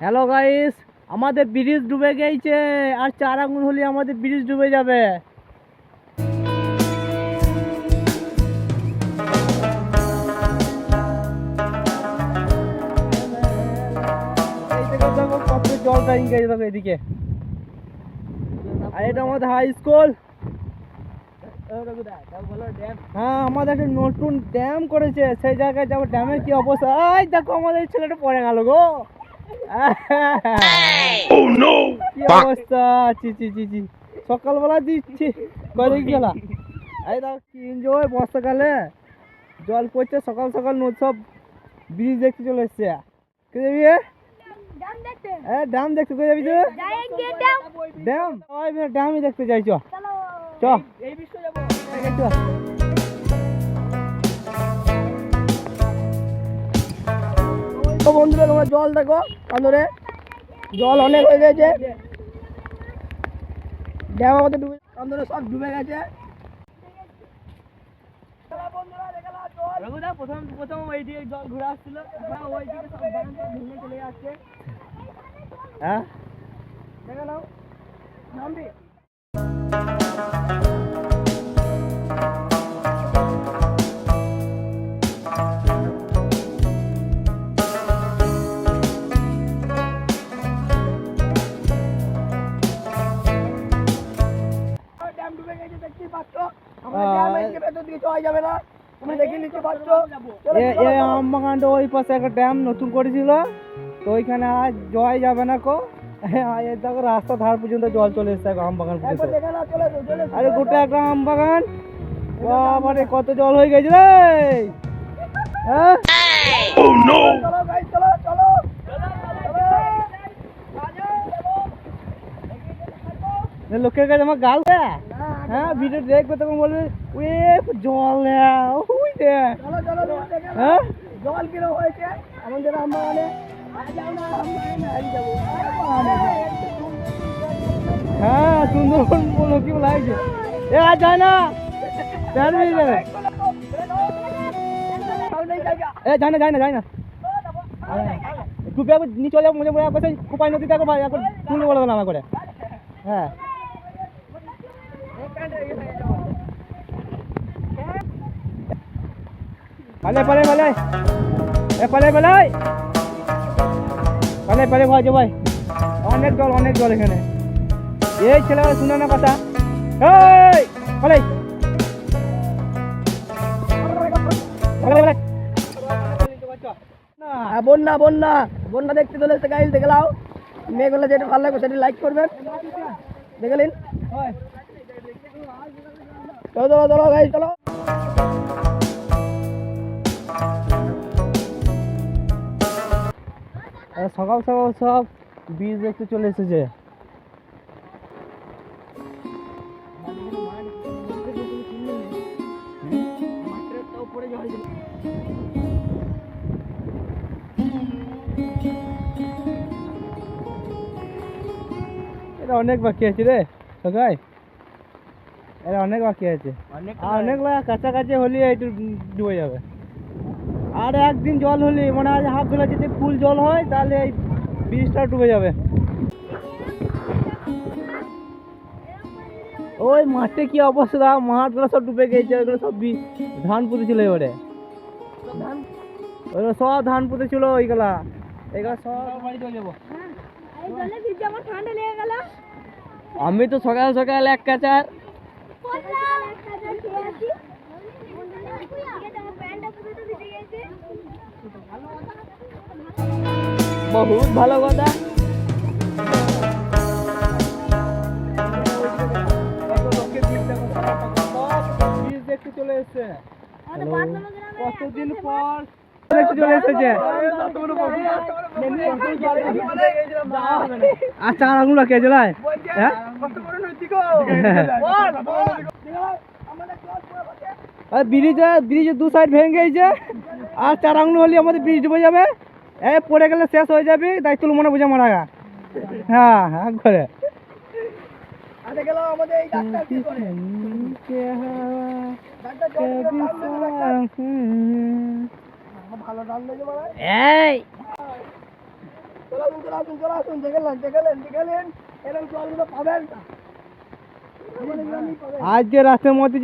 Hello guys আমাদের bridge ডুবে গেছে। আর চার আঙুল হলে আমাদের ব্রিজ ডুবে যাবে। জলটা এদিকে। আর এটা আমাদের হাই স্কুল হ্যাঁ আমাদের একটা নতুন ড্যাম করেছে। সেই জায়গায় যাব ড্যামের কি অবস্থা? এই দেখো, আমাদের ছেলেটা পড়ে গেল গো। কি অবস্থা? চি চি চি চি সকালবেলা দিচ্ছি। করে গেলা? এই দেখো কি এনজয় বর্ষাকালে। জল পড়ছে সকাল সকাল নদ সব ব্রিজ দেখতে চলে এসছে। কে যাবি এ? ড্যাম দেখতে। কোথায় যাবি তুই? ড্যাম ড্যামই দেখতে যাই চ চ। এই বিশ্ব যাব তো বন্ধুরা তোমরা জল দেখো কান্দরে জল অনেক হয়ে গেছে। ড্যাম আমাদের ডুবে কান্দরে সব ডুবে গেছে। প্রথম প্রথম ওই দিকে জল ঘুরে আসছিল। ওই দিকে সব ভেঙে চলে যাচ্ছে। হ্যাঁ? দেখে নাও। নামবি পাচ্ছ। যাবে না। তুমি দেখে নিতে পারছ। এ ওই পাশে একটা ড্যাম নতুন করেছিল। তো ওইখানে আর জয় যাবে না কো। দেখো রাস্তা ধার পর্যন্ত জল চলে এসছে আম বাগান আরে গোটা একটা আম বাগান বাবারে কত জল হয়ে গেছে রে! হ্যাঁ? লোকের কাছে আমার গাল হ্যাঁ ভিডিও দেখবে তখন বলবে ওয়ে জল ওই দেখে। হ্যাঁ? জল কিরম হয়েছে? আমাদের না যাব। হ্যাঁ সুন্দরবন বলো কি লাগছে এ আর যায় না। চার মিনিট যাবে এ যায় না যায় না যায় না। ডুবে নিচে চলে যাব মজা মজা করছে কুপাই নদীতে একবার একবার তুলে বলে দিলাম করে হ্যাঁ। পালে পালে পালে। এ পালে পালে। পালে পালে ভাই যে ভাই। অনেক জল অনেক জল এখানে। এই ছেলে শুনে না কথা। এই পালে। বন্যা বন্যা। বন্যা দেখতে চলে এসে গাইল দেখে নাও মেয়েগুলো যেটা ভালো লাগবে সেটা লাইক করবেন। দেখলেন হয়। চলো চলো চলো গাইল চলো। সকাল সকাল সব বীজ দেখতে চলে এসেছে। এটা অনেক বাকি আছে রে সকাই এটা অনেক বাকি আছে। আর অনেক লাগা কাছাকাছি হলে একটু ডুবে যাবে। আর একদিন জল হলে মানে আজ হাফ বেলা যদি ফুল জল হয় তাহলে এই বীজটা ডুবে যাবে। ওই মাঠে কি অবস্থা? মাঠগুলো সব ডুবে গেছে ওইগুলো সব ধান পুঁতে ছিল এবারে। ওইগুলো সব ধান পুঁতে ছিল ওইগুলা। এগুলো সব বাড়ি চলে যাব আমি তো সকাল সকাল এক কাচার বহুত ভালো কথা চলে এসছে কতদিন পর দেখতে চলে এসেছে আচ্ছা আঙুল কে জেলায় হ্যাঁ আর ব্রিজে ব্রিজের দু সাইড ভেঙে গেছে। আর চার আঙুল হলে আমাদের ব্রিজ ডুবে যাবে। এ পড়ে গেলে শেষ হয়ে যাবে দায়িত্ব মনে বুঝে মারা গা। হ্যাঁ হ্যাঁ করে। আরে গেল আমাদের এই ডাক্তার কি করে ডাক্তার জল দিলে ভালো লাগে ডাক্তার। আমার ভালো ডাল লেগে বাড়ায় এই। তো চলে আসুন চলে আসুন চলে আসুন। দেখলেন দেখলেন দেখলেন এরকম জলগুলো পাবেন না আমাদের গ্রামেই পাবেন আজকে রাস্তার মধ্যে